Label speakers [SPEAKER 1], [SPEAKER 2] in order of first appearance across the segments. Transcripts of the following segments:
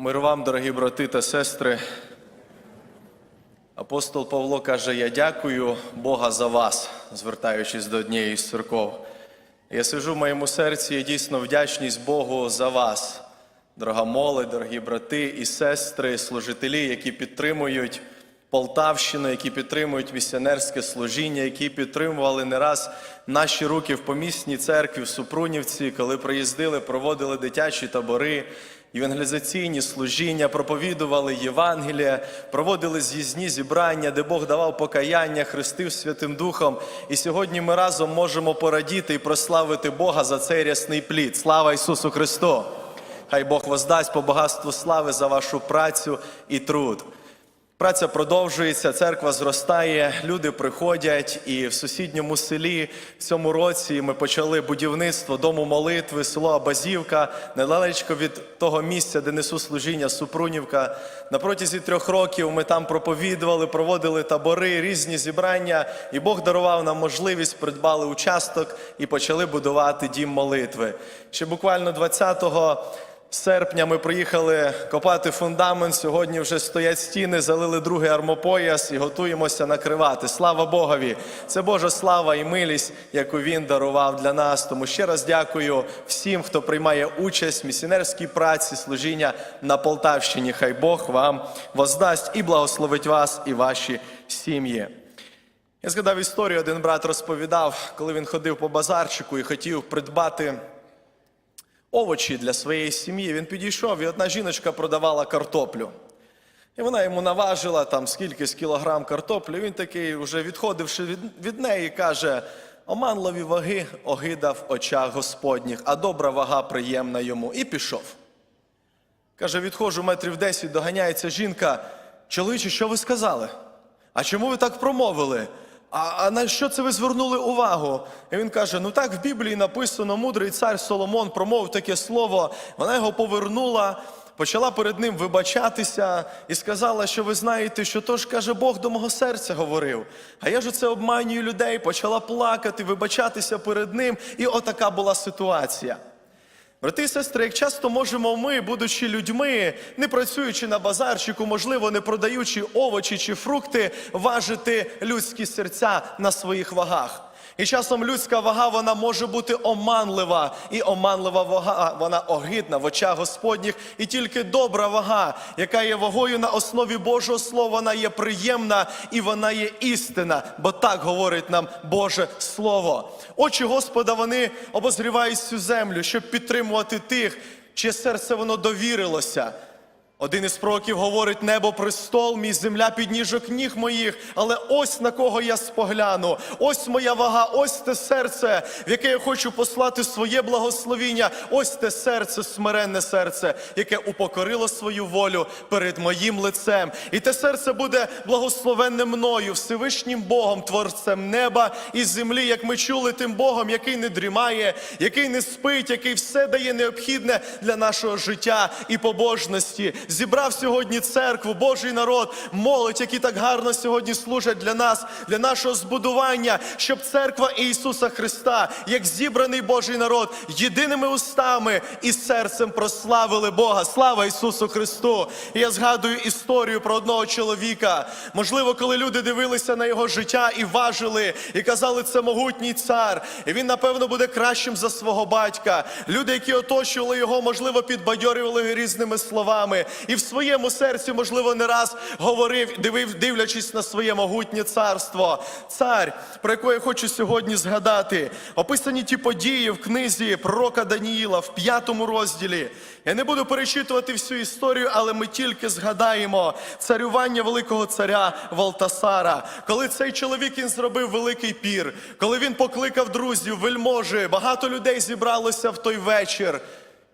[SPEAKER 1] Мир вам, дорогі брати та сестри. Апостол Павло каже: Я дякую Бога за вас, звертаючись до однієї з церков. Я сижу в моєму серці і дійсно вдячність Богу за вас, дорога молодь, дорогі брати і сестри, служителі, які підтримують Полтавщину, які підтримують місіонерське служіння, які підтримували не раз наші руки в помісній церкві в Супрунівці, коли приїздили, проводили дитячі табори евангелізаційні служіння, проповідували Євангелія, проводили з'їзні зібрання, де Бог давав покаяння, хрестив Святим Духом. І сьогодні ми разом можемо порадіти і прославити Бога за цей рясний плід. Слава Ісусу Христу! Хай Бог воздасть по багатству слави за вашу працю і труд. Праця продовжується, церква зростає, люди приходять, і в сусідньому селі в цьому році ми почали будівництво дому молитви, село Абазівка, недалечко від того місця, де несу служіння Супрунівка. На протязі трьох років ми там проповідували, проводили табори, різні зібрання, і Бог дарував нам можливість, придбали участок і почали будувати дім молитви. Ще буквально 20 серпня ми приїхали копати фундамент. Сьогодні вже стоять стіни, залили другий армопояс і готуємося накривати. Слава Богові! Це Божа слава і милість, яку він дарував для нас. Тому ще раз дякую всім, хто приймає участь в місіонерській праці, служіння на Полтавщині. Хай Бог вам воздасть і благословить вас і ваші сім'ї. Я згадав історію, один брат розповідав, коли він ходив по базарчику і хотів придбати овочі для своєї сім'ї. Він підійшов, і одна жіночка продавала картоплю. І вона йому наважила там скільки з кілограм картоплі. Він такий, вже відходивши від, від неї, каже: оманливі ваги огида в очах Господніх, а добра вага приємна йому. І пішов. Каже, відходжу метрів 10, доганяється жінка. Чоловіче, що ви сказали? А чому ви так промовили? А, а на що це ви звернули увагу? І він каже: ну так в Біблії написано, мудрий цар Соломон промовив таке слово, вона його повернула, почала перед ним вибачатися і сказала, що ви знаєте, що то ж каже Бог до мого серця говорив. А я ж оце обманюю людей, почала плакати, вибачатися перед ним, і отака була ситуація. Брати і сестри, як часто можемо ми, будучи людьми, не працюючи на базарчику, можливо, не продаючи овочі чи фрукти, важити людські серця на своїх вагах. І часом людська вага вона може бути оманлива, і оманлива вага вона огидна в очах Господніх. І тільки добра вага, яка є вагою на основі Божого Слова, вона є приємна і вона є істина, бо так говорить нам Боже Слово. Очі Господа вони обозрівають цю землю, щоб підтримувати тих, чиє серце воно довірилося. Один із пророків говорить: небо престол, мій земля підніжок ніг моїх. Але ось на кого я спогляну, ось моя вага, ось те серце, в яке я хочу послати своє благословіння. Ось те серце, смиренне серце, яке упокорило свою волю перед моїм лицем. І те серце буде благословенне мною, Всевишнім Богом, творцем неба і землі, як ми чули тим Богом, який не дрімає, який не спить, який все дає необхідне для нашого життя і побожності зібрав сьогодні церкву, Божий народ, молодь, які так гарно сьогодні служать для нас, для нашого збудування, щоб церква Ісуса Христа, як зібраний Божий народ, єдиними устами і серцем прославили Бога. Слава Ісусу Христу! І я згадую історію про одного чоловіка. Можливо, коли люди дивилися на його життя і важили, і казали, це могутній цар, і він, напевно, буде кращим за свого батька. Люди, які оточували його, можливо, підбадьорювали різними словами і в своєму серці, можливо, не раз говорив, дивив, дивлячись на своє могутнє царство. Цар, про якого я хочу сьогодні згадати, описані ті події в книзі пророка Даніїла в п'ятому розділі. Я не буду перечитувати всю історію, але ми тільки згадаємо царювання великого царя Валтасара, коли цей чоловік він зробив великий пір, коли він покликав друзів, вельможі, багато людей зібралося в той вечір.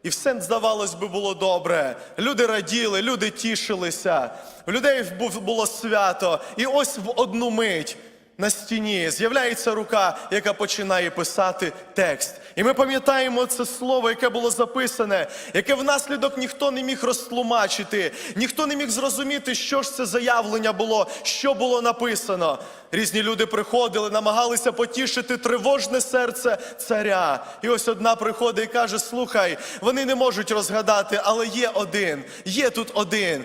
[SPEAKER 1] І все, здавалось би, було добре. Люди раділи, люди тішилися, в людей було свято. І ось в одну мить на стіні з'являється рука, яка починає писати текст. І ми пам'ятаємо це слово, яке було записане, яке внаслідок ніхто не міг розтлумачити, ніхто не міг зрозуміти, що ж це заявлення було, що було написано. Різні люди приходили, намагалися потішити тривожне серце царя. І ось одна приходить і каже: Слухай, вони не можуть розгадати, але є один, є тут один.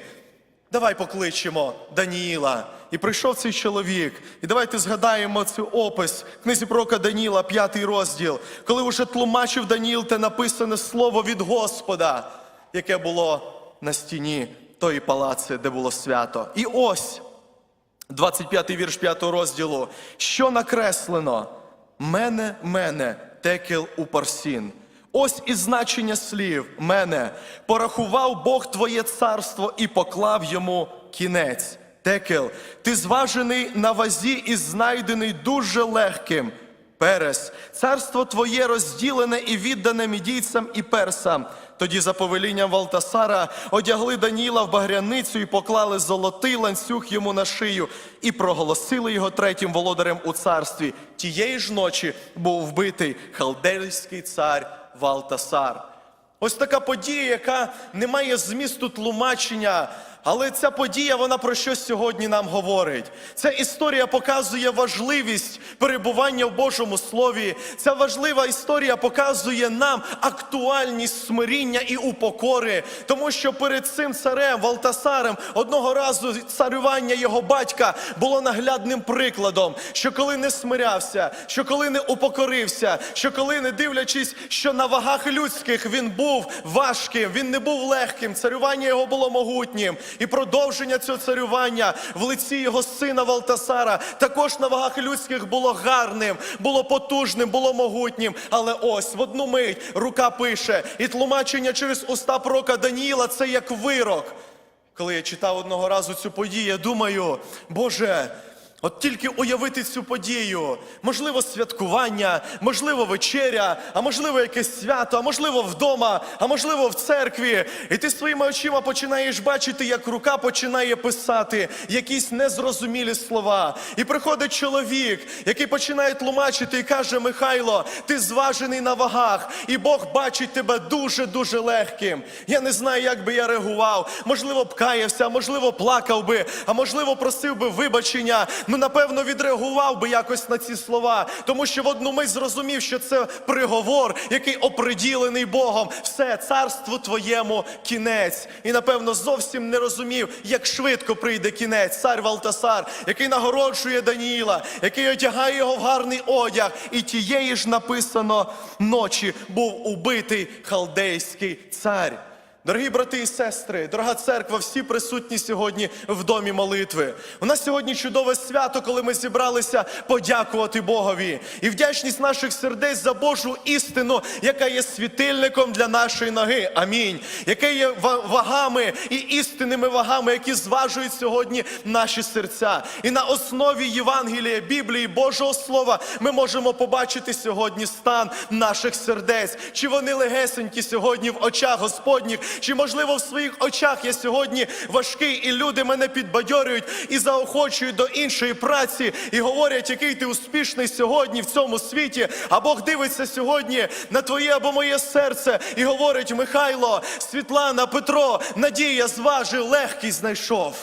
[SPEAKER 1] Давай покличемо Даніїла. І прийшов цей чоловік. І давайте згадаємо цей опис книзі пророка Даніїла, п'ятий розділ, коли вже тлумачив Даніїл те написане слово від Господа, яке було на стіні тої палаци, де було свято. І ось 25 вірш 5 розділу. Що накреслено? Мене, мене, текел у парсін. Ось і значення слів мене. Порахував Бог твоє царство і поклав йому кінець. Текел, ти зважений на вазі і знайдений дуже легким. Перес, царство твоє розділене і віддане мідійцям і персам. Тоді за повелінням Валтасара одягли Даніла в багряницю і поклали золотий ланцюг йому на шию, і проголосили його третім володарем у царстві. Тієї ж ночі був вбитий халдейський цар Валтасар. Ось така подія, яка не має змісту тлумачення. Але ця подія, вона про що сьогодні нам говорить? Ця історія показує важливість перебування в Божому Слові. Ця важлива історія показує нам актуальність смиріння і упокори. Тому що перед цим царем Валтасарем одного разу царювання його батька було наглядним прикладом, що коли не смирявся, що коли не упокорився, що коли не дивлячись, що на вагах людських він був важким, він не був легким, царювання його було могутнім. І продовження цього царювання в лиці його сина Валтасара також на вагах людських було гарним, було потужним, було могутнім. Але ось в одну мить рука пише, і тлумачення через уста пророка Даніїла це як вирок. Коли я читав одного разу цю подію, я думаю, Боже. От тільки уявити цю подію, можливо, святкування, можливо, вечеря, а можливо, якесь свято, а можливо, вдома, а можливо, в церкві. І ти своїми очима починаєш бачити, як рука починає писати якісь незрозумілі слова. І приходить чоловік, який починає тлумачити і каже: Михайло, ти зважений на вагах, і Бог бачить тебе дуже-дуже легким. Я не знаю, як би я реагував. Можливо, б каявся, а можливо, плакав би, а можливо, просив би вибачення ну напевно відреагував би якось на ці слова, тому що в одну мить зрозумів, що це приговор, який оприділений Богом. Все, царству твоєму кінець. І напевно зовсім не розумів, як швидко прийде кінець. Цар Валтасар, який нагороджує Даніїла, який одягає його в гарний одяг. І тієї ж написано ночі був убитий халдейський цар. Дорогі брати і сестри, дорога церква, всі присутні сьогодні в домі молитви. У нас сьогодні чудове свято, коли ми зібралися подякувати Богові. І вдячність наших сердець за Божу істину, яка є світильником для нашої ноги. Амінь. Яке є вагами і істинними вагами, які зважують сьогодні наші серця. І на основі Євангелія, Біблії, Божого Слова ми можемо побачити сьогодні стан наших сердець. Чи вони легесенькі сьогодні в очах Господніх, чи можливо в своїх очах я сьогодні важкий, і люди мене підбадьорюють і заохочують до іншої праці, і говорять, який ти успішний сьогодні в цьому світі. А Бог дивиться сьогодні на твоє або моє серце і говорить: Михайло, Світлана, Петро, Надія, зважив, легкий знайшов.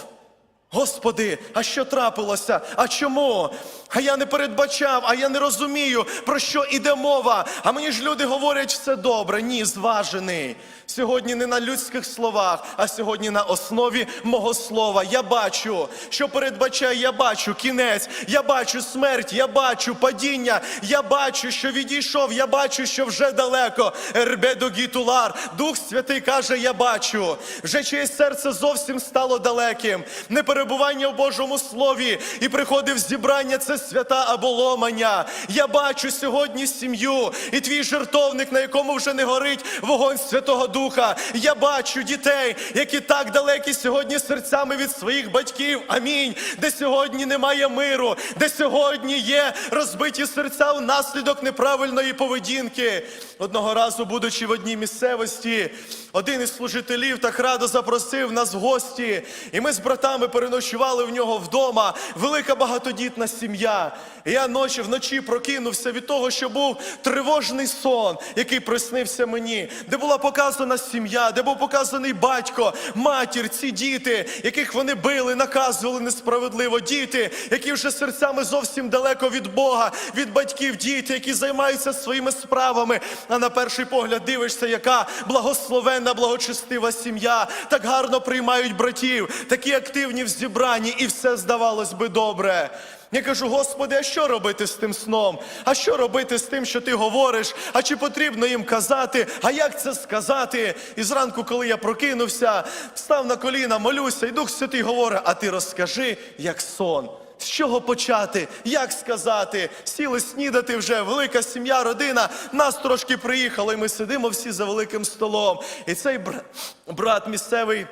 [SPEAKER 1] Господи, а що трапилося? А чому? А я не передбачав, а я не розумію, про що іде мова. А мені ж люди говорять, все добре. Ні, зважений. Сьогодні не на людських словах, а сьогодні на основі мого слова. Я бачу, що передбачає, я бачу кінець, я бачу смерть, я бачу падіння, я бачу, що відійшов, я бачу, що вже далеко. Ербедо гітулар. Дух Святий каже, я бачу. Вже чиєсь серце зовсім стало далеким. Не перебування в Божому Слові і приходив зібрання це свята або ломання. Я бачу сьогодні сім'ю і твій жертовник, на якому вже не горить вогонь Святого Духа. Я бачу дітей, які так далекі сьогодні серцями від своїх батьків. Амінь. Де сьогодні немає миру, де сьогодні є розбиті серця внаслідок неправильної поведінки. Одного разу, будучи в одній місцевості, один із служителів так радо запросив нас в гості, і ми з братами переночували в нього вдома. Велика багатодітна сім'я. Я ночі вночі прокинувся від того, що був тривожний сон, який приснився мені, де була показана сім'я, де був показаний батько, матір, ці діти, яких вони били, наказували несправедливо. Діти, які вже серцями зовсім далеко від Бога, від батьків, діти, які займаються своїми справами. А на перший погляд дивишся, яка благословенна, благочестива сім'я, так гарно приймають братів, такі активні в зібранні, і все здавалось би добре. Я кажу, Господи, а що робити з тим сном? А що робити з тим, що ти говориш? А чи потрібно їм казати? А як це сказати? І зранку, коли я прокинувся, став на коліна, молюся, і Дух Святий говорить, а ти розкажи, як сон. З чого почати? Як сказати? Сіли снідати вже, велика сім'я, родина. Нас трошки приїхало, і ми сидимо всі за великим столом. І цей бр- брат місцевий,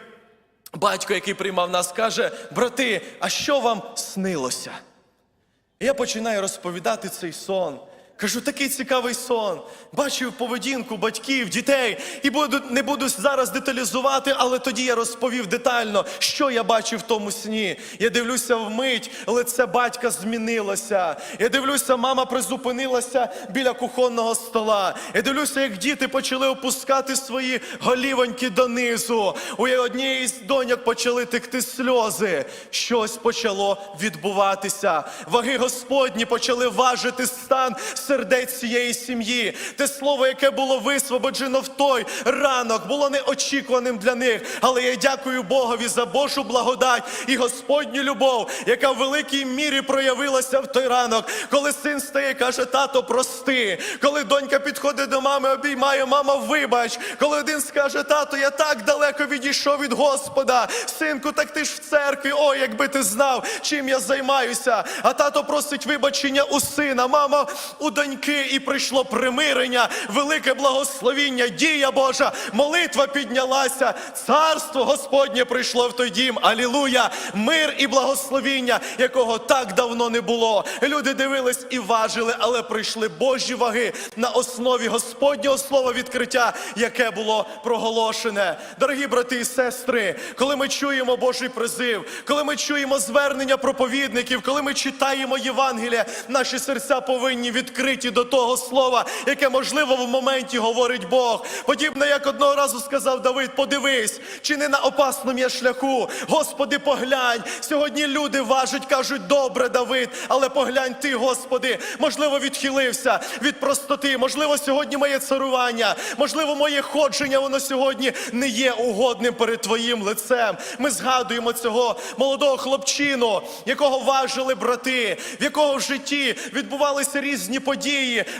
[SPEAKER 1] батько, який приймав нас, каже: брати, а що вам снилося? І я починаю розповідати цей сон. Кажу, такий цікавий сон. Бачив поведінку батьків, дітей. І буду, не буду зараз деталізувати, але тоді я розповів детально, що я бачив в тому сні. Я дивлюся вмить, лице батька змінилося. Я дивлюся, мама призупинилася біля кухонного стола. Я дивлюся, як діти почали опускати свої голівоньки донизу. У однієї з доньок почали текти сльози. Щось почало відбуватися. Ваги Господні почали важити стан сердець цієї сім'ї. Те слово, яке було висвободжено в той ранок, було неочікуваним для них. Але я дякую Богові за Божу благодать і Господню любов, яка в великій мірі проявилася в той ранок, коли син стає, і каже, тато, прости. Коли донька підходить до мами, обіймає, мама, вибач. Коли один скаже, тато, я так далеко відійшов від Господа. Синку, так ти ж в церкві. Ой, якби ти знав, чим я займаюся. А тато просить вибачення у сина. Мама, у доньки і прийшло примирення, велике благословіння, дія Божа, молитва піднялася, царство Господнє прийшло в той дім. Алілуя! Мир і благословіння, якого так давно не було. Люди дивились і важили, але прийшли Божі ваги на основі Господнього слова відкриття, яке було проголошене. Дорогі брати і сестри, коли ми чуємо Божий призив, коли ми чуємо звернення проповідників, коли ми читаємо Євангелія, наші серця повинні відкриті до того слова, яке можливо в моменті говорить Бог. Подібно як одного разу сказав Давид: подивись, чи не на опасному я шляху. Господи, поглянь. Сьогодні люди важать, кажуть, добре, Давид, але поглянь ти, Господи, можливо, відхилився від простоти. Можливо, сьогодні моє царування, можливо, моє ходження, воно сьогодні не є угодним перед Твоїм лицем. Ми згадуємо цього молодого хлопчину, якого важили брати, в якого в житті відбувалися різні події.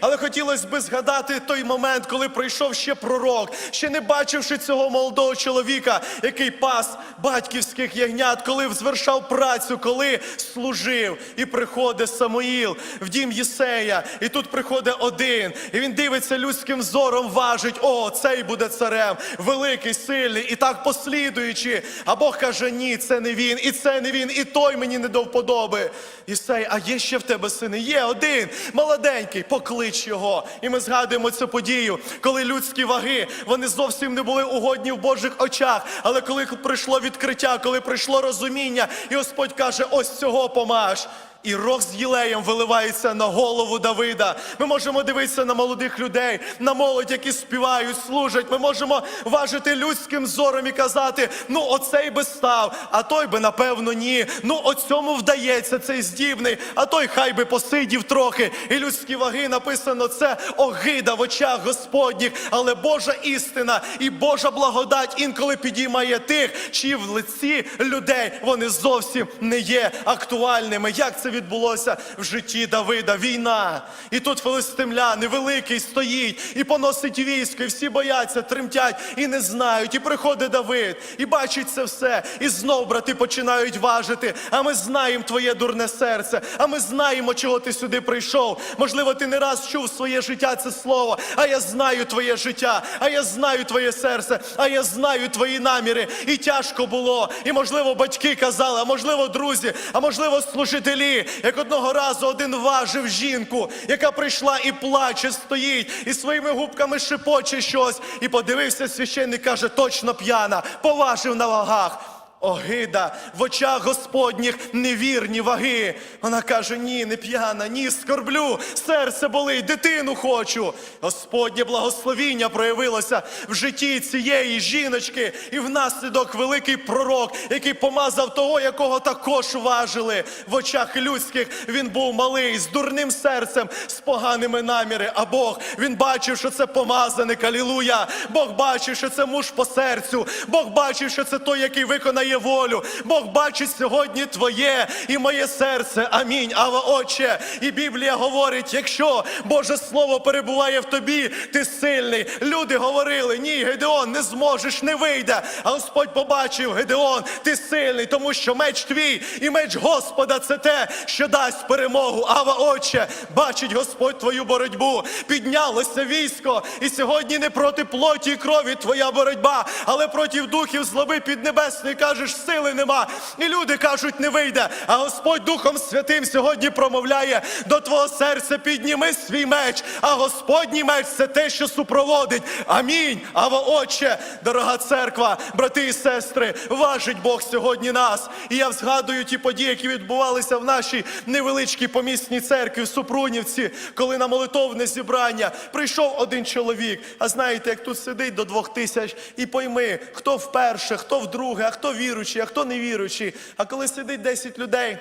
[SPEAKER 1] Але хотілося би згадати той момент, коли прийшов ще пророк, ще не бачивши цього молодого чоловіка, який пас батьківських ягнят, коли звершав працю, коли служив. І приходить Самуїл в дім Єсея, і тут приходить один, і він дивиться людським зором, важить: о, цей буде царем, великий, сильний, і так послідуючи. А Бог каже: ні, це не він, і це не він, і той мені не до вподоби. Єсей, а є ще в тебе сини? Є один, молоденький, поклич його. І ми згадуємо цю подію, коли людські ваги вони зовсім не були угодні в Божих очах. Але коли прийшло відкриття, коли прийшло розуміння, і Господь каже: ось цього помаш. І рог з Єлеєм виливається на голову Давида. Ми можемо дивитися на молодих людей, на молодь, які співають, служать. Ми можемо важити людським зором і казати: ну, оцей би став, а той би, напевно, ні. Ну, оцьому вдається, цей здібний, а той хай би посидів трохи. І людські ваги написано: це огида в очах Господніх, але Божа істина і Божа благодать інколи підіймає тих, чиї в лиці людей вони зовсім не є актуальними. Як це відбулося в житті Давида? Війна. І тут филистимляни великий стоїть і поносить військо, і всі бояться, тремтять і не знають. І приходить Давид, і бачить це все. І знов брати починають важити. А ми знаємо твоє дурне серце, а ми знаємо, чого ти сюди прийшов. Можливо, ти не раз чув своє життя це слово. А я знаю твоє життя, а я знаю твоє серце, а я знаю твої наміри. І тяжко було. І можливо, батьки казали, а можливо, друзі, а можливо, служителі. Як одного разу один важив жінку, яка прийшла і плаче, стоїть, і своїми губками шепоче щось. І подивився священник, каже, точно п'яна, поважив на вагах. Огида в очах Господніх невірні ваги. Вона каже: ні, не п'яна, ні, скорблю, серце болить, дитину хочу. Господнє благословіння проявилося в житті цієї жіночки, і внаслідок великий пророк, який помазав того, якого також важили в очах людських. Він був малий, з дурним серцем, з поганими наміри. А Бог він бачив, що це помазаник, алілуя. Бог бачив, що це муж по серцю. Бог бачив, що це той, який виконає волю. Бог бачить сьогодні твоє і моє серце. Амінь. Ава Отче. І Біблія говорить: якщо Боже Слово перебуває в тобі, ти сильний. Люди говорили: ні, Гедеон, не зможеш, не вийде. А Господь побачив, Гедеон, ти сильний, тому що меч твій і меч Господа це те, що дасть перемогу. Ава Отче, бачить Господь твою боротьбу. Піднялося військо, і сьогодні не проти плоті і крові твоя боротьба, але проти духів злоби піднебесної кажеш, сили нема. І люди кажуть, не вийде. А Господь Духом Святим сьогодні промовляє до твого серця, підніми свій меч. А Господній меч це те, що супроводить. Амінь. Ава Отче, дорога церква, брати і сестри, важить Бог сьогодні нас. І я згадую ті події, які відбувалися в нашій невеличкій помісній церкві в Супрунівці, коли на молитовне зібрання прийшов один чоловік. А знаєте, як тут сидить до двох тисяч, і пойми, хто вперше, хто вдруге, а хто віруючий, а хто не віруючий. А коли сидить 10 людей,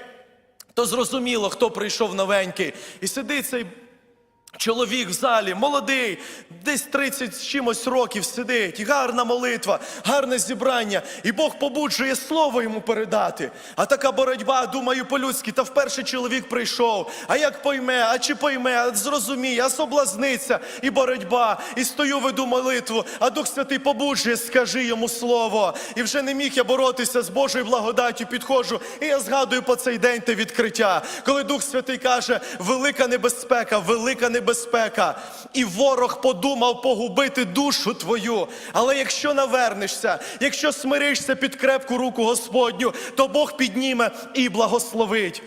[SPEAKER 1] то зрозуміло, хто прийшов новенький. І сидить цей Чоловік в залі, молодий, десь 30 з чимось років сидить, гарна молитва, гарне зібрання, і Бог побуджує слово йому передати. А така боротьба, думаю, по-людськи, та вперше чоловік прийшов. А як пойме, а чи пойме, а зрозуміє, а соблазниться, і боротьба, і стою, веду молитву, а Дух Святий побуджує, скажи йому слово. І вже не міг я боротися з Божою благодаттю, підходжу, і я згадую по цей день те відкриття, коли Дух Святий каже, велика небезпека, велика небезпека небезпека, і ворог подумав погубити душу твою. Але якщо навернешся, якщо смиришся під крепку руку Господню, то Бог підніме і благословить.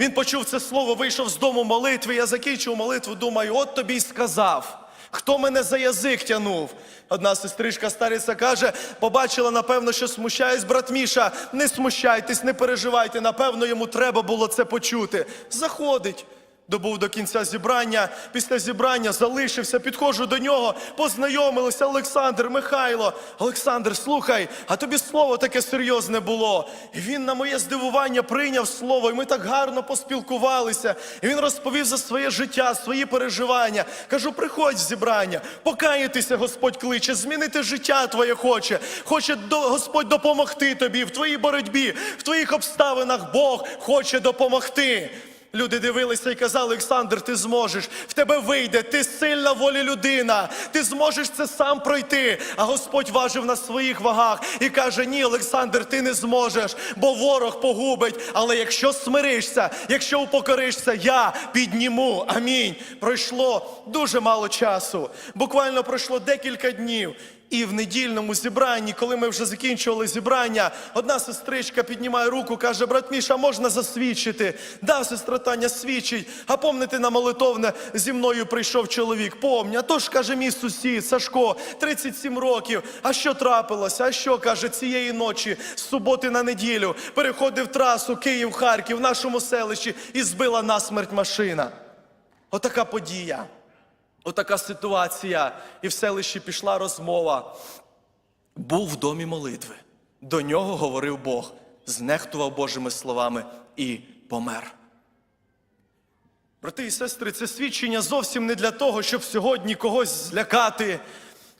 [SPEAKER 1] Він почув це слово, вийшов з дому молитви. Я закінчив молитву, думаю, от тобі й сказав. Хто мене за язик тянув? Одна сестричка стариця каже, побачила, напевно, що смущаюсь, брат Міша. Не смущайтесь, не переживайте. Напевно, йому треба було це почути. Заходить. Добув до кінця зібрання. Після зібрання залишився, підходжу до нього, познайомилися Олександр, Михайло. Олександр, слухай, а тобі слово таке серйозне було. І він на моє здивування прийняв слово, і ми так гарно поспілкувалися. І він розповів за своє життя, свої переживання. Кажу, приходь в зібрання, покаятися, Господь кличе, змінити життя твоє хоче. Хоче до, Господь допомогти тобі в твоїй боротьбі, в твоїх обставинах Бог хоче допомогти. Люди дивилися і казали, Олександр, ти зможеш, в тебе вийде, ти сильна волі людина, ти зможеш це сам пройти. А Господь важив на своїх вагах і каже: Ні, Олександр, ти не зможеш, бо ворог погубить. Але якщо смиришся, якщо упокоришся, я підніму. Амінь. Пройшло дуже мало часу. Буквально пройшло декілька днів. І в недільному зібранні, коли ми вже закінчували зібрання, одна сестричка піднімає руку, каже: Брат Міша, можна засвідчити? Да, сестра Таня свідчить. А помните на молитовне зі мною прийшов чоловік. Помня, а то ж каже мій сусід Сашко, 37 років. А що трапилося? А що каже цієї ночі, з суботи на неділю, переходив трасу Київ-Харків в нашому селищі і збила насмерть машина. Отака подія. Отака ситуація, і в селищі пішла розмова. Був в домі молитви. До нього говорив Бог, знехтував Божими словами і помер. Брати і сестри, це свідчення зовсім не для того, щоб сьогодні когось злякати,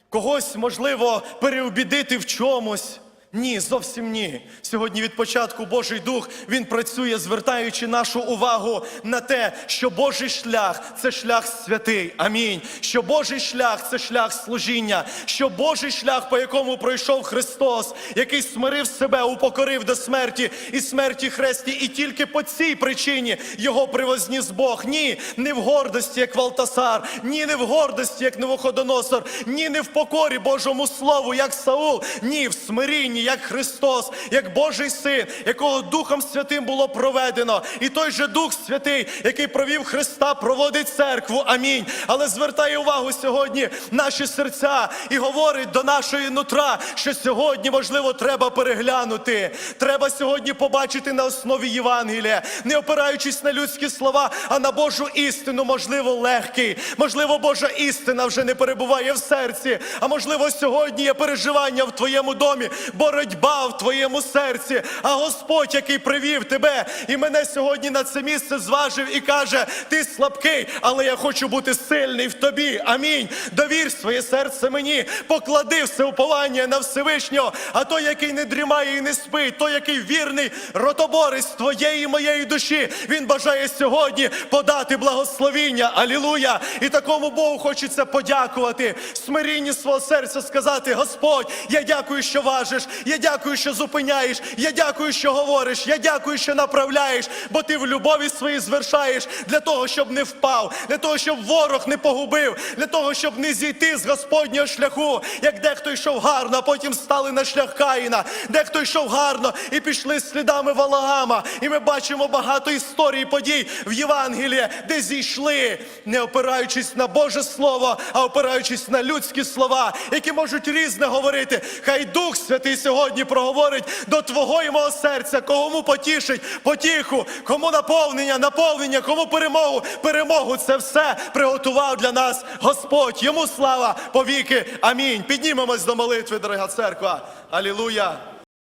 [SPEAKER 1] когось, можливо, переобідити в чомусь. Ні, зовсім ні. Сьогодні від початку Божий Дух він працює, звертаючи нашу увагу на те, що Божий шлях це шлях святий. Амінь. Що Божий шлях це шлях служіння, що Божий шлях, по якому пройшов Христос, який смирив себе, упокорив до смерті і смерті хресті, і тільки по цій причині його привозніс Бог. Ні, не в гордості, як Валтасар, ні, не в гордості, як Новоходоносор, ні, не в покорі Божому Слову, як Саул, ні, в смирінні людині, як Христос, як Божий син, якого Духом Святим було проведено. І той же Дух Святий, який провів Христа, проводить церкву. Амінь. Але звертає увагу сьогодні наші серця і говорить до нашої нутра, що сьогодні, можливо, треба переглянути. Треба сьогодні побачити на основі Євангелія, не опираючись на людські слова, а на Божу істину, можливо, легкий. Можливо, Божа істина вже не перебуває в серці. А можливо, сьогодні є переживання в твоєму домі, боротьба в твоєму серці. А Господь, який привів тебе і мене сьогодні на це місце зважив і каже: ти слабкий, але я хочу бути сильний в тобі. Амінь. Довір своє серце мені, поклади все уповання на Всевишнього. А той, який не дрімає і не спить, той, який вірний ротоборець твоєї моєї душі, він бажає сьогодні подати благословіння. Алілуя! І такому Богу хочеться подякувати. Смирінні свого серця сказати: Господь, я дякую, що важиш, я дякую, що зупиняєш, я дякую, що говориш, я дякую, що направляєш, бо ти в любові своїй звершаєш для того, щоб не впав, для того, щоб ворог не погубив, для того, щоб не зійти з Господнього шляху, як дехто йшов гарно, а потім стали на шлях Каїна, дехто йшов гарно і пішли слідами Валагама. І ми бачимо багато історій, подій в Євангелії, де зійшли, не опираючись на Боже Слово, а опираючись на людські слова, які можуть різне говорити. Хай Дух Святий сьогодні проговорить до твого і мого серця, кому потішить потіху, кому наповнення, наповнення, кому перемогу, перемогу. Це все приготував для нас Господь. Йому слава повіки. Амінь. Піднімемось до молитви, дорога церква. Алілуя.